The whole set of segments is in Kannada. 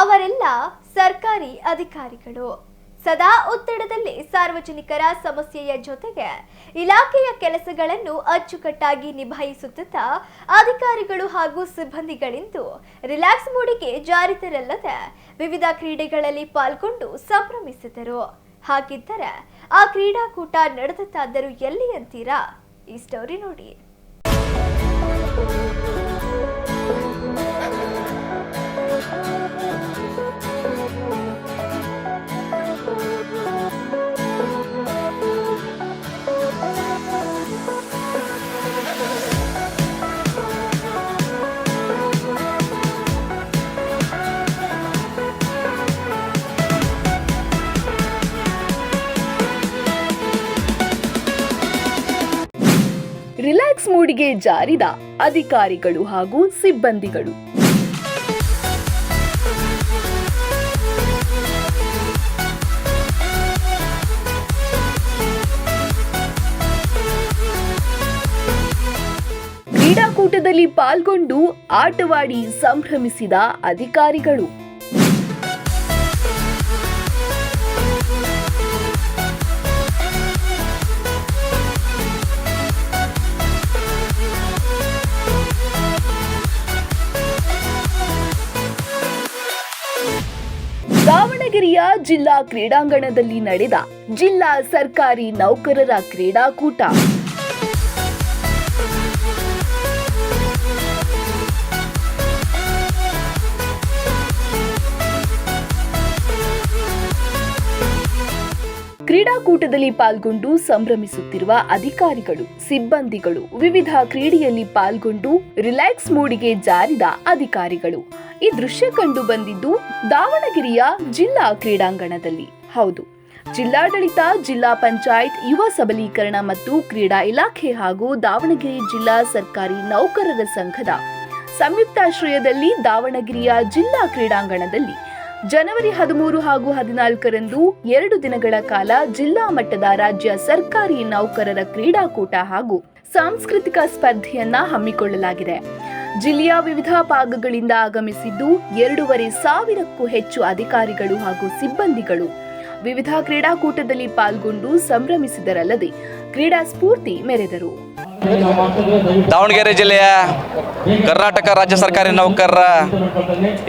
ಅವರೆಲ್ಲ ಸರ್ಕಾರಿ ಅಧಿಕಾರಿಗಳು. ಸದಾ ಒತ್ತಡದಲ್ಲಿ ಸಾರ್ವಜನಿಕರ ಸಮಸ್ಯೆಯ ಜೊತೆಗೆ ಇಲಾಖೆಯ ಕೆಲಸಗಳನ್ನು ಅಚ್ಚುಕಟ್ಟಾಗಿ ನಿಭಾಯಿಸುತ್ತಿದ್ದ ಅಧಿಕಾರಿಗಳು ಹಾಗೂ ಸಿಬ್ಬಂದಿಗಳಿಂದು ರಿಲ್ಯಾಕ್ಸ್ ಮೂಡಿಗೆ ಜಾರಿತರಲ್ಲದೆ ವಿವಿಧ ಕ್ರೀಡೆಗಳಲ್ಲಿ ಪಾಲ್ಗೊಂಡು ಸಂಭ್ರಮಿಸಿದರು. ಹಾಗಿದ್ದರೆ ಆ ಕ್ರೀಡಾಕೂಟ ನಡೆದತ್ತಾದರೂ ಎಲ್ಲಿ ಅಂತೀರಾ? ಈ ಸ್ಟೋರಿ ನೋಡಿ. ರಿಲ್ಯಾಕ್ಸ್ ಮೂಡಿಗೆ ಜಾರಿದ ಅಧಿಕಾರಿಗಳು ಹಾಗೂ ಸಿಬ್ಬಂದಿಗಳು. ಕ್ರೀಡಾಕೂಟದಲ್ಲಿ ಪಾಲ್ಗೊಂಡು ಆಟವಾಡಿ ಸಂಭ್ರಮಿಸಿದ ಅಧಿಕಾರಿಗಳು. ದಾವಣಗೆರೆಯ ಜಿಲ್ಲಾ ಕ್ರೀಡಾಂಗಣದಲ್ಲಿ ನಡೆದ ಜಿಲ್ಲಾ ಸರ್ಕಾರಿ ನೌಕರರ ಕ್ರೀಡಾಕೂಟ. ಕ್ರೀಡಾಕೂಟದಲ್ಲಿ ಪಾಲ್ಗೊಂಡು ಸಂಭ್ರಮಿಸುತ್ತಿರುವ ಅಧಿಕಾರಿಗಳು, ಸಿಬ್ಬಂದಿಗಳು ವಿವಿಧ ಕ್ರೀಡೆಯಲ್ಲಿ ಪಾಲ್ಗೊಂಡು ರಿಲ್ಯಾಕ್ಸ್ ಮೂಡಿಗೆ ಜಾರಿದ ಅಧಿಕಾರಿಗಳು. ಈ ದೃಶ್ಯ ಕಂಡು ಬಂದಿದ್ದು ದಾವಣಗೆರೆಯ ಜಿಲ್ಲಾ ಕ್ರೀಡಾಂಗಣದಲ್ಲಿ. ಹೌದು, ಜಿಲ್ಲಾಡಳಿತ, ಜಿಲ್ಲಾ ಪಂಚಾಯತ್, ಯುವ ಸಬಲೀಕರಣ ಮತ್ತು ಕ್ರೀಡಾ ಇಲಾಖೆ ಹಾಗೂ ದಾವಣಗೆರೆ ಜಿಲ್ಲಾ ಸರ್ಕಾರಿ ನೌಕರರ ಸಂಘದ ಸಂಯುಕ್ತಾಶ್ರಯದಲ್ಲಿ ದಾವಣಗೆರೆಯ ಜಿಲ್ಲಾ ಕ್ರೀಡಾಂಗಣದಲ್ಲಿ ಜನವರಿ ಹದಿಮೂರು ಹಾಗೂ ಹದಿನಾಲ್ಕರಂದು ಎರಡು ದಿನಗಳ ಕಾಲ ಜಿಲ್ಲಾ ಮಟ್ಟದ ರಾಜ್ಯ ಸರ್ಕಾರಿ ನೌಕರರ ಕ್ರೀಡಾಕೂಟ ಹಾಗೂ ಸಾಂಸ್ಕೃತಿಕ ಸ್ಪರ್ಧೆಯನ್ನ ಹಮ್ಮಿಕೊಳ್ಳಲಾಗಿದೆ. ಜಿಲ್ಲೆಯ ವಿವಿಧ ಭಾಗಗಳಿಂದ ಆಗಮಿಸಿದ್ದು ಎರಡೂವರೆ ಸಾವಿರಕ್ಕೂ ಹೆಚ್ಚು ಅಧಿಕಾರಿಗಳು ಹಾಗೂ ಸಿಬ್ಬಂದಿಗಳು ವಿವಿಧ ಕ್ರೀಡಾಕೂಟದಲ್ಲಿ ಪಾಲ್ಗೊಂಡು ಸಂಭ್ರಮಿಸಿದರಲ್ಲದೆ ಕ್ರೀಡಾ ಸ್ಫೂರ್ತಿ ಮೆರೆದರು. ದಾವಣಗೆರೆ ಜಿಲ್ಲೆಯ ಕರ್ನಾಟಕ ರಾಜ್ಯ ಸರ್ಕಾರಿ ನೌಕರರ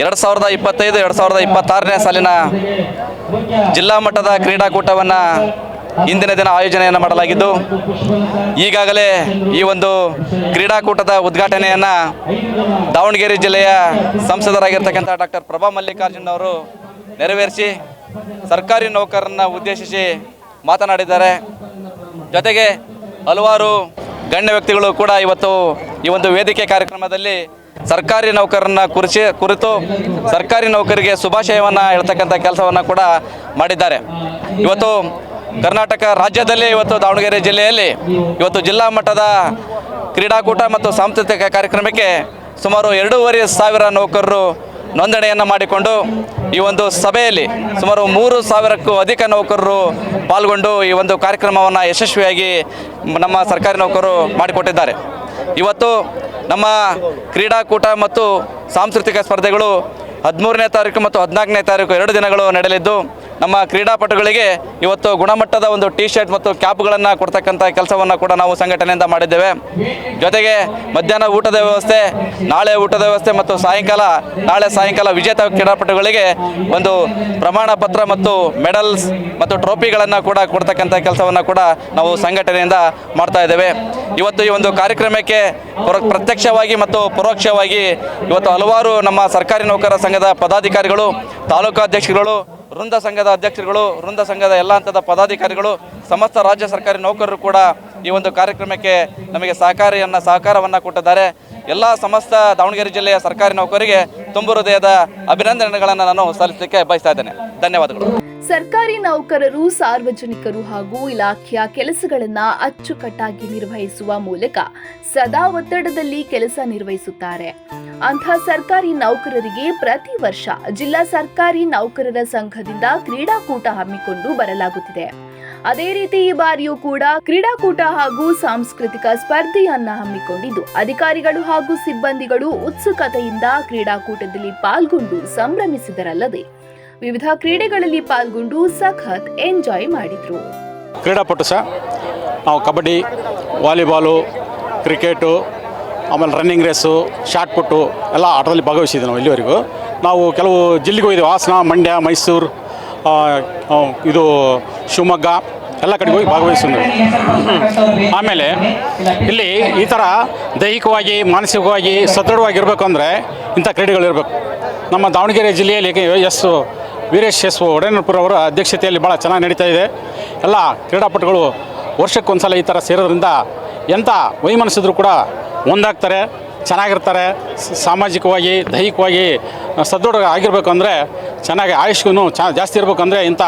ಎರಡು ಸಾವಿರದ ಇಪ್ಪತ್ತೈದು, ಎರಡು ಸಾವಿರದ ಇಪ್ಪತ್ತಾರನೇ ಸಾಲಿನ ಜಿಲ್ಲಾ ಮಟ್ಟದ ಕ್ರೀಡಾಕೂಟವನ್ನು ಇಂದಿನ ದಿನ ಆಯೋಜನೆಯನ್ನು ಮಾಡಲಾಗಿದ್ದು, ಈಗಾಗಲೇ ಈ ಒಂದು ಕ್ರೀಡಾಕೂಟದ ಉದ್ಘಾಟನೆಯನ್ನು ದಾವಣಗೆರೆ ಜಿಲ್ಲೆಯ ಸಂಸದರಾಗಿರ್ತಕ್ಕಂಥ ಡಾಕ್ಟರ್ ಪ್ರಭಾ ಮಲ್ಲಿಕಾರ್ಜುನ್ ಅವರು ನೆರವೇರಿಸಿ ಸರ್ಕಾರಿ ನೌಕರರನ್ನ ಉದ್ದೇಶಿಸಿ ಮಾತನಾಡಿದ್ದಾರೆ. ಜೊತೆಗೆ ಹಲವಾರು ಗಣ್ಯ ವ್ಯಕ್ತಿಗಳು ಕೂಡ ಇವತ್ತು ಈ ಒಂದು ವೇದಿಕೆ ಕಾರ್ಯಕ್ರಮದಲ್ಲಿ ಸರ್ಕಾರಿ ನೌಕರರನ್ನ ಕುರಿಸಿ ಕುರಿತು ಸರ್ಕಾರಿ ನೌಕರಿಗೆ ಶುಭಾಶಯವನ್ನು ಹೇಳ್ತಕ್ಕಂಥ ಕೆಲಸವನ್ನು ಕೂಡ ಮಾಡಿದ್ದಾರೆ. ಇವತ್ತು ಕರ್ನಾಟಕ ರಾಜ್ಯದಲ್ಲಿ, ಇವತ್ತು ದಾವಣಗೆರೆ ಜಿಲ್ಲೆಯಲ್ಲಿ, ಇವತ್ತು ಜಿಲ್ಲಾ ಮಟ್ಟದ ಕ್ರೀಡಾಕೂಟ ಮತ್ತು ಸಾಂಸ್ಕೃತಿಕ ಕಾರ್ಯಕ್ರಮಕ್ಕೆ ಸುಮಾರು ಎರಡೂವರೆ ಸಾವಿರ ನೌಕರರು ನೋಂದಣಿಯನ್ನು ಮಾಡಿಕೊಂಡು ಈ ಒಂದು ಸಭೆಯಲ್ಲಿ ಸುಮಾರು ಮೂರು ಸಾವಿರಕ್ಕೂ ಅಧಿಕ ನೌಕರರು ಪಾಲ್ಗೊಂಡು ಈ ಒಂದು ಕಾರ್ಯಕ್ರಮವನ್ನು ಯಶಸ್ವಿಯಾಗಿ ನಮ್ಮ ಸರ್ಕಾರಿ ನೌಕರರು ಮಾಡಿಕೊಟ್ಟಿದ್ದಾರೆ. ಇವತ್ತು ನಮ್ಮ ಕ್ರೀಡಾಕೂಟ ಮತ್ತು ಸಾಂಸ್ಕೃತಿಕ ಸ್ಪರ್ಧೆಗಳು ಹದಿಮೂರನೇ ತಾರೀಕು ಮತ್ತು ಹದಿನಾಲ್ಕನೇ ತಾರೀಕು ಎರಡು ದಿನಗಳು ನಡೆಯಲಿದ್ದು ನಮ್ಮ ಕ್ರೀಡಾಪಟುಗಳಿಗೆ ಇವತ್ತು ಗುಣಮಟ್ಟದ ಒಂದು ಟಿ ಶರ್ಟ್ ಮತ್ತು ಕ್ಯಾಪ್ಗಳನ್ನು ಕೊಡ್ತಕ್ಕಂಥ ಕೆಲಸವನ್ನು ಕೂಡ ನಾವು ಸಂಘಟನೆಯಿಂದ ಮಾಡಿದ್ದೇವೆ. ಜೊತೆಗೆ ಮಧ್ಯಾಹ್ನ ಊಟದ ವ್ಯವಸ್ಥೆ, ನಾಳೆ ಊಟದ ವ್ಯವಸ್ಥೆ ಮತ್ತು ಸಾಯಂಕಾಲ, ನಾಳೆ ಸಾಯಂಕಾಲ ವಿಜೇತ ಕ್ರೀಡಾಪಟುಗಳಿಗೆ ಒಂದು ಪ್ರಮಾಣ ಪತ್ರ ಮತ್ತು ಮೆಡಲ್ಸ್ ಮತ್ತು ಟ್ರೋಫಿಗಳನ್ನು ಕೂಡ ಕೊಡ್ತಕ್ಕಂಥ ಕೆಲಸವನ್ನು ಕೂಡ ನಾವು ಸಂಘಟನೆಯಿಂದ ಮಾಡ್ತಾ ಇದ್ದೇವೆ. ಇವತ್ತು ಈ ಒಂದು ಕಾರ್ಯಕ್ರಮಕ್ಕೆ ಪರ- ಪ್ರತ್ಯಕ್ಷವಾಗಿ ಮತ್ತು ಪರೋಕ್ಷವಾಗಿ ಇವತ್ತು ಹಲವಾರು ನಮ್ಮ ಸರ್ಕಾರಿ ನೌಕರರ ಸಂಘದ ಪದಾಧಿಕಾರಿಗಳು ತಾಲೂಕು ಅಧ್ಯಕ್ಷರುಗಳು ವೃಂದ ಸಂಘದ ಅಧ್ಯಕ್ಷರುಗಳು ವೃಂದ ಸಂಘದ ಎಲ್ಲ ಹಂತದ ಪದಾಧಿಕಾರಿಗಳು ಸಮಸ್ತ ರಾಜ್ಯ ಸರ್ಕಾರಿ ನೌಕರರು ಕೂಡ ಈ ಒಂದು ಕಾರ್ಯಕ್ರಮಕ್ಕೆ ನಮಗೆ ಸಹಕಾರಿಯನ್ನು, ಸಹಕಾರವನ್ನು ಕೊಟ್ಟಿದ್ದಾರೆ. ಎಲ್ಲ ಸಮಸ್ತ ದಾವಣಗೆರೆ ಜಿಲ್ಲೆಯ ಸರ್ಕಾರಿ ನೌಕರರಿಗೆ ತುಂಬು ಹೃದಯದ ಅಭಿನಂದನೆಗಳನ್ನು ನಾನು ಸಲ್ಲಿಸಲಿಕ್ಕೆ ಬಯಸ್ತಾ ಇದ್ದೇನೆ. ಧನ್ಯವಾದಗಳು. ಸರ್ಕಾರಿ ನೌಕರರು, ಸಾರ್ವಜನಿಕರು ಹಾಗೂ ಇಲಾಖೆಯ ಕೆಲಸಗಳನ್ನು ಅಚ್ಚುಕಟ್ಟಾಗಿ ನಿರ್ವಹಿಸುವ ಮೂಲಕ ಸದಾ ಒತ್ತಡದಲ್ಲಿ ಕೆಲಸ ನಿರ್ವಹಿಸುತ್ತಾರೆ. ಅಂಥ ಸರ್ಕಾರಿ ನೌಕರರಿಗೆ ಪ್ರತಿ ವರ್ಷ ಜಿಲ್ಲಾ ಸರ್ಕಾರಿ ನೌಕರರ ಸಂಘದಿಂದ ಕ್ರೀಡಾಕೂಟ ಹಮ್ಮಿಕೊಂಡು ಬರಲಾಗುತ್ತಿದೆ. ಅದೇ ರೀತಿ ಈ ಬಾರಿಯೂ ಕೂಡ ಕ್ರೀಡಾಕೂಟ ಹಾಗೂ ಸಾಂಸ್ಕೃತಿಕ ಸ್ಪರ್ಧೆಯನ್ನ ಹಮ್ಮಿಕೊಂಡಿದ್ದು, ಅಧಿಕಾರಿಗಳು ಹಾಗೂ ಸಿಬ್ಬಂದಿಗಳು ಉತ್ಸುಕತೆಯಿಂದ ಕ್ರೀಡಾಕೂಟದಲ್ಲಿ ಪಾಲ್ಗೊಂಡು ಸಂಭ್ರಮಿಸಿದರಲ್ಲದೆ, ವಿವಿಧ ಕ್ರೀಡೆಗಳಲ್ಲಿ ಪಾಲ್ಗೊಂಡು ಸಖತ್ ಎಂಜಾಯ್ ಮಾಡಿದ್ರು. ಕ್ರೀಡಾಪಟು ಸಹ ನಾವು ಕಬಡ್ಡಿ, ವಾಲಿಬಾಲು, ಕ್ರಿಕೆಟು, ಆಮೇಲೆ ರನ್ನಿಂಗ್ ರೇಸು ಶಾರ್ಟ್ ಪುಟ್ಟು ಎಲ್ಲ ಆಟದಲ್ಲಿ ಭಾಗವಹಿಸಿದ್ವಿ ನಾವು ಇಲ್ಲಿವರೆಗೂ. ನಾವು ಕೆಲವು ಜಿಲ್ಲೆಗೆ ಹೋಗಿದ್ದೆವು ಹಾಸನ, ಮಂಡ್ಯ, ಮೈಸೂರು ಇದು ಶಿವಮೊಗ್ಗ, ಎಲ್ಲ ಕಡೆ ಹೋಗಿ ಭಾಗವಹಿಸಿದ್ವಿ ಆಮೇಲೆ ಇಲ್ಲಿ ಈ ಥರ ದೈಹಿಕವಾಗಿ, ಮಾನಸಿಕವಾಗಿ ಸದೃಢವಾಗಿರ್ಬೇಕು ಅಂದರೆ ಇಂಥ ಕ್ರೀಡೆಗಳಿರಬೇಕು ನಮ್ಮ ದಾವಣಗೆರೆ ಜಿಲ್ಲೆಯಲ್ಲಿ ಎಸ್ ವೀರೇಶ್ ಎಸ್ ಒಡೆನಪುರ ಅವರ ಅಧ್ಯಕ್ಷತೆಯಲ್ಲಿ ಭಾಳ ಚೆನ್ನಾಗಿ ನಡೀತಾ ಇದೆ. ಎಲ್ಲ ಕ್ರೀಡಾಪಟುಗಳು ವರ್ಷಕ್ಕೊಂದ್ಸಲ ಈ ಥರ ಸೇರೋದ್ರಿಂದ ಎಂಥ ವೈಮನಸ್ಸಿದ್ರು ಕೂಡ ಒಂದಾಗ್ತಾರೆ. ಚೆನ್ನಾಗಿರ್ತಾರೆ ಸಾಮಾಜಿಕವಾಗಿ, ದೈಹಿಕವಾಗಿ ಸದೃಢ ಆಗಿರಬೇಕು ಅಂದರೆ ಚೆನ್ನಾಗಿ ಆಯುಷ್ಗೂ ಚಾ ಜಾಸ್ತಿ ಇರಬೇಕು ಅಂದರೆ ಇಂಥ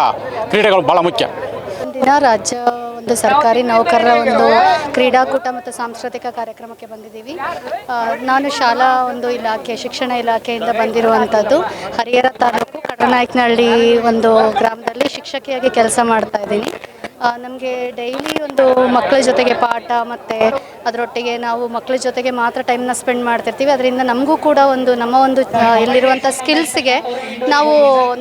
ಕ್ರೀಡೆಗಳು ಭಾಳ ಮುಖ್ಯ. ದಿನ ರಾಜ್ಯ ಒಂದು ಸರ್ಕಾರಿ ನೌಕರರ ಒಂದು ಕ್ರೀಡಾಕೂಟ ಮತ್ತು ಸಾಂಸ್ಕೃತಿಕ ಕಾರ್ಯಕ್ರಮಕ್ಕೆ ಬಂದಿದ್ದೀವಿ. ನಾನು ಶಾಲಾ ಒಂದು ಇಲಾಖೆ, ಶಿಕ್ಷಣ ಇಲಾಖೆಯಿಂದ ಬಂದಿರುವಂಥದ್ದು. ಹರಿಹರ ತಾಲೂಕು ಕಡನಾಯ್ಕನಹಳ್ಳಿ ಒಂದು ಗ್ರಾಮದಲ್ಲಿ ಶಿಕ್ಷಕಿಯಾಗಿ ಕೆಲಸ ಮಾಡ್ತಾ ಇದ್ದೀನಿ. ನಮಗೆ ಡೈಲಿ ಒಂದು ಮಕ್ಕಳ ಜೊತೆಗೆ ಪಾಠ ಮತ್ತು ಅದರೊಟ್ಟಿಗೆ ನಾವು ಮಕ್ಕಳ ಜೊತೆಗೆ ಮಾತ್ರ ಟೈಮ್ನ ಸ್ಪೆಂಡ್ ಮಾಡ್ತಿರ್ತೀವಿ. ಅದರಿಂದ ನಮಗೂ ಕೂಡ ಒಂದು, ನಮ್ಮ ಒಂದು ಇಲ್ಲಿರುವಂಥ ಸ್ಕಿಲ್ಸ್ಗೆ ನಾವು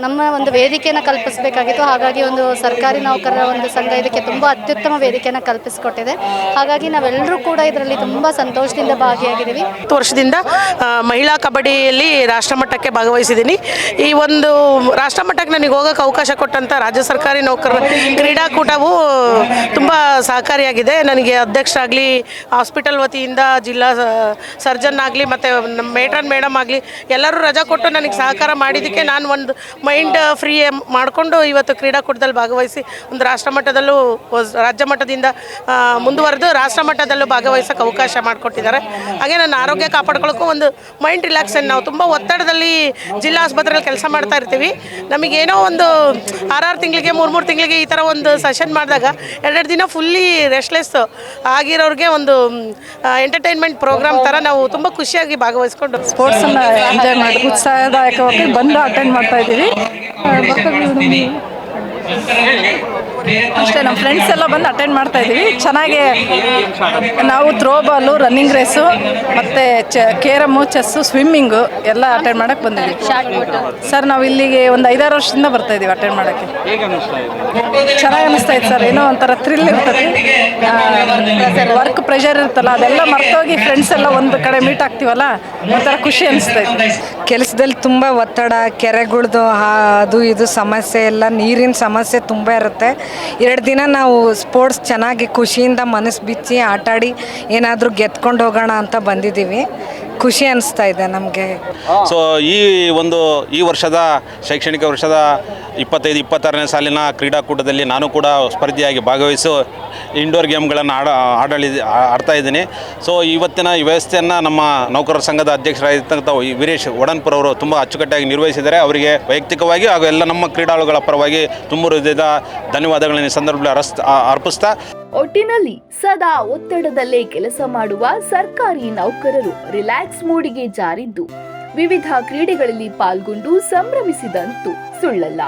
ನಮ್ಮ ಒಂದು ವೇದಿಕೆಯನ್ನು ಕಲ್ಪಿಸಬೇಕಾಗಿತ್ತು. ಹಾಗಾಗಿ ಒಂದು ಸರ್ಕಾರಿ ನೌಕರರ ಒಂದು ಸಂಘ ಇದಕ್ಕೆ ತುಂಬ ಅತ್ಯುತ್ತಮ ವೇದಿಕೆಯನ್ನು ಕಲ್ಪಿಸಿಕೊಟ್ಟಿದೆ. ಹಾಗಾಗಿ ನಾವೆಲ್ಲರೂ ಕೂಡ ಇದರಲ್ಲಿ ತುಂಬ ಸಂತೋಷದಿಂದ ಭಾಗಿಯಾಗಿದ್ದೀವಿ. ಹತ್ತು ವರ್ಷದಿಂದ ಮಹಿಳಾ ಕಬಡ್ಡಿಯಲ್ಲಿ ರಾಷ್ಟ್ರಮಟ್ಟಕ್ಕೆ ಭಾಗವಹಿಸಿದ್ದೀನಿ. ಈ ಒಂದು ರಾಷ್ಟ್ರಮಟ್ಟಕ್ಕೆ ನನಗೆ ಹೋಗೋಕೆ ಅವಕಾಶ ಕೊಟ್ಟಂಥ ರಾಜ್ಯ ಸರ್ಕಾರಿ ನೌಕರರ ಕ್ರೀಡಾಕೂಟವು ತುಂಬ ಸಹಕಾರಿಯಾಗಿದೆ. ನನಗೆ ಅಧ್ಯಕ್ಷರಾಗಲಿ ಹಾಸ್ಪಿಟಲ್ ವತಿಯಿಂದ ಜಿಲ್ಲಾ ಸರ್ಜನ್ ಆಗಲಿ ಮತ್ತು ಮೇಟ್ರನ್ ಮೇಡಮ್ ಆಗಲಿ ಎಲ್ಲರೂ ರಜಾ ಕೊಟ್ಟು ನನಗೆ ಸಹಕಾರ ಮಾಡಿದ್ದಕ್ಕೆ ನಾನು ಒಂದು ಮೈಂಡ್ ಫ್ರೀ ಮಾಡಿಕೊಂಡು ಇವತ್ತು ಕ್ರೀಡಾಕೂಟದಲ್ಲಿ ಭಾಗವಹಿಸಿ ಒಂದು ರಾಷ್ಟ್ರ ಮಟ್ಟದಲ್ಲೂ ರಾಜ್ಯ ಮಟ್ಟದಿಂದ ಮುಂದುವರೆದು ರಾಷ್ಟ್ರ ಮಟ್ಟದಲ್ಲೂ ಭಾಗವಹಿಸೋಕೆ ಅವಕಾಶ ಮಾಡಿಕೊಟ್ಟಿದ್ದಾರೆ. ಹಾಗೆ ನನ್ನ ಆರೋಗ್ಯ ಕಾಪಾಡ್ಕೊಳ್ಳೋಕ್ಕೂ ಒಂದು ಮೈಂಡ್ ರಿಲ್ಯಾಕ್ಸನ್ ನಾವು ತುಂಬ ಒತ್ತಡದಲ್ಲಿ ಜಿಲ್ಲಾ ಆಸ್ಪತ್ರೆಯಲ್ಲಿ ಕೆಲಸ ಮಾಡ್ತಾ ಇರ್ತೀವಿ. ನಮಗೇನೋ ಒಂದು ಆರಾರು ತಿಂಗಳಿಗೆ, ಮೂರು ಮೂರು ತಿಂಗಳಿಗೆ ಈ ಥರ ಒಂದು ಸೆಷನ್ ಮಾಡಿದಾಗ ಎರಡೆರಡು ದಿನ ಫುಲ್ಲಿ ರೆಸ್ಟ್ಲೆಸ್ ಆಗಿರೋರಿಗೆ ಒಂದು ಎಂಟರ್ಟೈನ್ಮೆಂಟ್ ಪ್ರೋಗ್ರಾಮ್ ಥರ ನಾವು ತುಂಬ ಖುಷಿಯಾಗಿ ಭಾಗವಹಿಸ್ಕೊಂಡು ಸ್ಪೋರ್ಟ್ಸನ್ನು ಎಂಜಾಯ್ ಮಾಡಿ, ಉತ್ಸಾಹದಾಯಕವಾಗಿ ಬಂದು ಅಟೆಂಡ್ ಮಾಡ್ತಾ ಇದ್ದೀವಿ. ಅಷ್ಟೇ ನಮ್ಮ ಫ್ರೆಂಡ್ಸ್ ಎಲ್ಲ ಬಂದು ಅಟೆಂಡ್ ಮಾಡ್ತಾ ಇದ್ದೀವಿ. ಚೆನ್ನಾಗಿ ನಾವು ಥ್ರೋಬಾಲು ರನ್ನಿಂಗ್ ರೇಸು ಮತ್ತು ಚ, ಕೇರಮ್ಮು ಚೆಸ್ಸು ಸ್ವಿಮ್ಮಿಂಗು ಎಲ್ಲ ಅಟೆಂಡ್ ಮಾಡಕ್ಕೆ ಬಂದಿದ್ದೀವಿ. ಸರ್ ನಾವು ಇಲ್ಲಿಗೆ ಒಂದು ಐದಾರು ವರ್ಷದಿಂದ ಬರ್ತಾ ಇದ್ದೀವಿ ಅಟೆಂಡ್ ಮಾಡೋಕ್ಕೆ. ಚೆನ್ನಾಗಿ ಅನಿಸ್ತಾ ಇತ್ತು ಸರ್ ಏನೋ ಒಂಥರ ಥ್ರಿಲ್ ಇರ್ತದೆ. ವರ್ಕ್ ಪ್ರೆಷರ್ ಇರುತ್ತಲ್ಲ, ಅದೆಲ್ಲ ಮರ್ತೋಗಿ ಫ್ರೆಂಡ್ಸ್ ಎಲ್ಲ ಒಂದು ಕಡೆ ಮೀಟ್ ಆಗ್ತೀವಲ್ಲ, ಒಂಥರ ಖುಷಿ ಅನಿಸ್ತಾ ಇತ್ತು. ಕೆಲಸದಲ್ಲಿ ತುಂಬ ಒತ್ತಡ, ಕೆರೆಗಳ್ದು ಅದು ಇದು ಸಮಸ್ಯೆ ಎಲ್ಲ ನೀರಿನ ಸಮಸ್ಯೆ ತುಂಬ ಇರುತ್ತೆ. ಎರಡು ದಿನ ನಾವು ಸ್ಪೋರ್ಟ್ಸ್ ಚೆನ್ನಾಗಿ ಖುಷಿಯಿಂದ ಮನಸ್ಸು ಬಿಚ್ಚಿ ಆಟಾಡಿ ಏನಾದರೂ ಗೆದ್ಕೊಂಡು ಹೋಗೋಣ ಅಂತ ಬಂದಿದ್ದೀವಿ. ಖುಷಿ ಅನಿಸ್ತಾ ಇದೆ ನಮಗೆ. ಸೊ ಈ ಒಂದು ಈ ವರ್ಷದ ಶೈಕ್ಷಣಿಕ ವರ್ಷದ ಇಪ್ಪತ್ತೈದು ಇಪ್ಪತ್ತಾರನೇ ಸಾಲಿನ ಕ್ರೀಡಾಕೂಟದಲ್ಲಿ ನಾನು ಕೂಡ ಸ್ಪರ್ಧಿಯಾಗಿ ಭಾಗವಹಿಸಿ ಇಂಡೋರ್ ಗೇಮ್ಗಳನ್ನು ಆಡ ಆಡಳಿ ಆಡ್ತಾ ಇದ್ದೀನಿ. ಸೊ ಇವತ್ತಿನ ಈ ವ್ಯವಸ್ಥೆಯನ್ನು ನಮ್ಮ ನೌಕರರ ಸಂಘದ ಅಧ್ಯಕ್ಷರಾಗಿರ್ತಕ್ಕಂಥ ವೀರೇಶ್ ಒಡನ್ಪುರ್ ಅವರು ತುಂಬ ಅಚ್ಚುಕಟ್ಟಾಗಿ ನಿರ್ವಹಿಸಿದ್ದಾರೆ. ಅವರಿಗೆ ವೈಯಕ್ತಿಕವಾಗಿ ಹಾಗೂ ಎಲ್ಲ ನಮ್ಮ ಕ್ರೀಡಾಳುಗಳ ಪರವಾಗಿ ತುಂಬ ಹೃದಯದ ಧನ್ಯವಾದಗಳನ್ನು ಈ ಸಂದರ್ಭದಲ್ಲಿ ಅರಸ್ ಅರ್ಪಿಸ್ತಾ ಒಟ್ಟಿನಲ್ಲಿ ಸದಾ ಒತ್ತಡದಲ್ಲೇ ಕೆಲಸ ಮಾಡುವ ಸರ್ಕಾರಿ ನೌಕರರು ರಿಲ್ಯಾಕ್ಸ್ ಮೂಡಿಗೆ ಜಾರಿದ್ದು, ವಿವಿಧ ಕ್ರೀಡೆಗಳಲ್ಲಿ ಪಾಲ್ಗೊಂಡು ಸಂಭ್ರಮಿಸಿದಂತೂ ಸುಳ್ಳಲ್ಲ.